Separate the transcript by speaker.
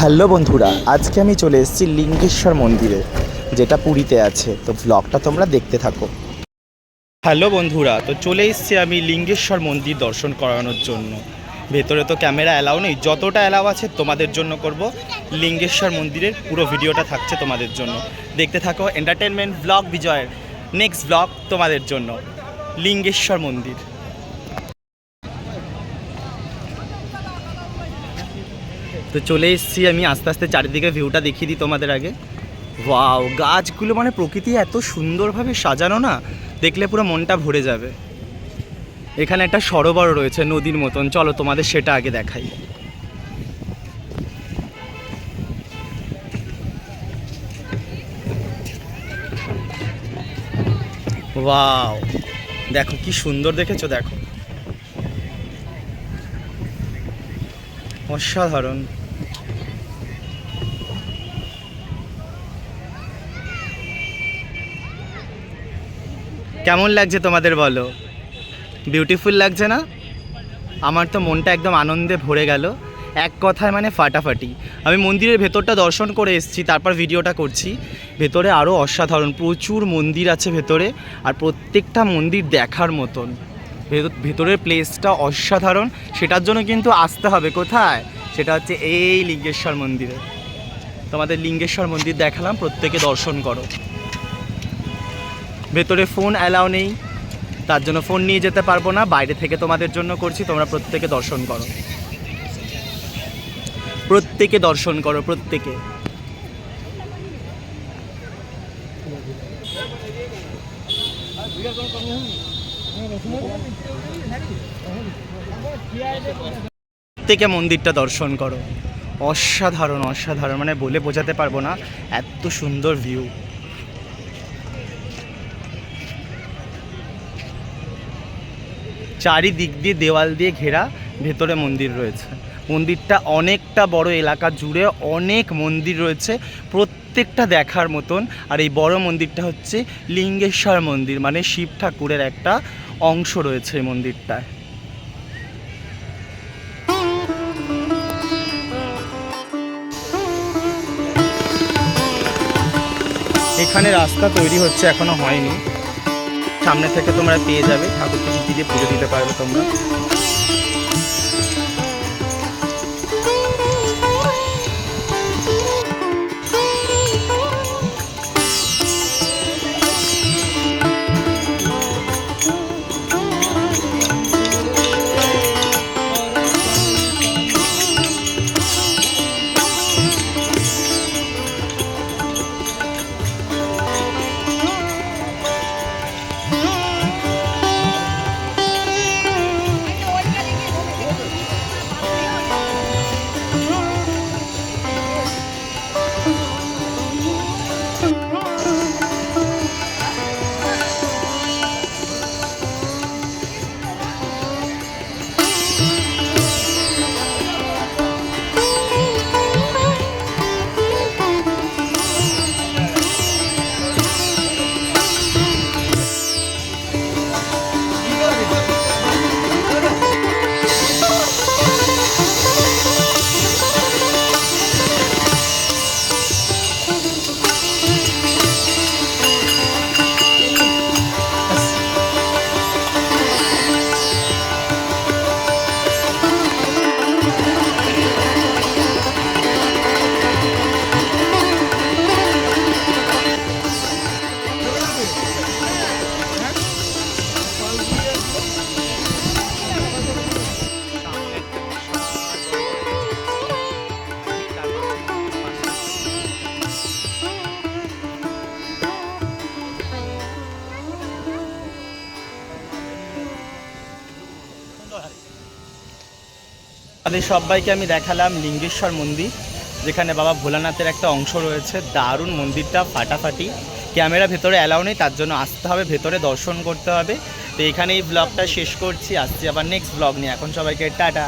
Speaker 1: Hello বন্ধুরা, আজকে আমি চলে এসেছি লিঙ্গেশ্বর মন্দিরে, যেটা পুরীতে আছে। তো ব্লগটা তোমরা দেখতে থাকো। হ্যালো বন্ধুরা, তো চলে এসেছি আমি লিঙ্গেশ্বর মন্দির দর্শন করানোর জন্য। ভেতরে তো ক্যামেরা অ্যালাউ নেই, যতটা অ্যালাউ আছে তোমাদের জন্য করব। লিঙ্গেশ্বর মন্দিরের পুরো ভিডিওটা থাকছে তোমাদের জন্য। দেখতে থাকো এন্টারটেনমেন্ট ব্লগ বিজয়ের নেক্সট ব্লগ তোমাদের জন্য। লিঙ্গেশ্বর মন্দির। তো চলে এসেছি আমি আস্তে আস্তে চারিদিকে ভিউটা দেখিয়ে দিই তোমাদের আগে। ওয়াও গাছগুলো মানে প্রকৃতি এত সুন্দরভাবে সাজানো না, দেখলে পুরো মনটা ভরে যাবে। এখানে একটা সরোবর রয়েছে নদীর মতন। চলো তোমাদের সেটা আগে দেখাই। ওয়াও দেখো কি সুন্দর দেখেছ দেখো। অসাধারণ। কেমন লাগছে তোমাদের বলো? বিউটিফুল লাগছে না? আমার তো মনটা একদম আনন্দে ভরে গেল। এক কথায় মানে ফাটাফাটি। আমি মন্দিরের ভেতরটা দর্শন করে এসেছি, তারপর ভিডিওটা করছি। ভেতরে আরও অসাধারণ, প্রচুর মন্দির আছে ভেতরে আর প্রত্যেকটা মন্দির দেখার মতন। ভেতর- ভেতরের প্লেসটা অসাধারণ। সেটার জন্য কিন্তু আসতে হবে কোথায়? সেটা হচ্ছে এই লিঙ্গেশ্বর মন্দিরে। তোমাদের লিঙ্গেশ্বর মন্দির দেখালাম, প্রত্যেকে দর্শন করো। ভেতরে ফোন অ্যালাউ নেই। তার জন্য ফোন নিয়ে যেতে পারব না। বাইরে থেকে তোমাদের জন্য করছি। তোমরা প্রত্যেকে দর্শন করো। প্রত্যেকে দর্শন করো, প্রত্যেকে। প্রত্যেকে মন্দিরটা দর্শন করো। অসাধারণ অসাধারণ। মানে বলে বোঝাতে পারব না। এত সুন্দর ভিউ চারিদিক দিয়ে, দেওয়াল দিয়ে ঘেরা ভেতরে মন্দির রয়েছে। মন্দিরটা অনেকটা বড় এলাকা জুড়ে অনেক মন্দির রয়েছে, প্রত্যেকটা দেখার মতন। আর এই বড় মন্দিরটা হচ্ছে লিঙ্গেশ্বর মন্দির মানে শিব ঠাকুরের একটা অংশ রয়েছে এই মন্দিরটায়। এখানে রাস্তা তৈরি হচ্ছে, এখনও হয়নি। সামনে থেকে তোমরা পেয়ে যাবে ঠাকুর দিয়ে পুজো দিতে পারবে তোমরা। তাদের সবাইকে আমি দেখালাম লিঙ্গেশ্বর মন্দির, যেখানে বাবা ভোলানাথের একটা অংশ রয়েছে। দারুণ মন্দিরটা ফাটাফাটি। ক্যামেরা ভেতরে অ্যালাউ নেই, তার জন্য আসতে হবে, ভেতরে দর্শন করতে হবে। তো এখানে এই ব্লগটা শেষ করছি, আসছি আবার নেক্সট ব্লগ নিয়ে। এখন সবাইকে টাটা।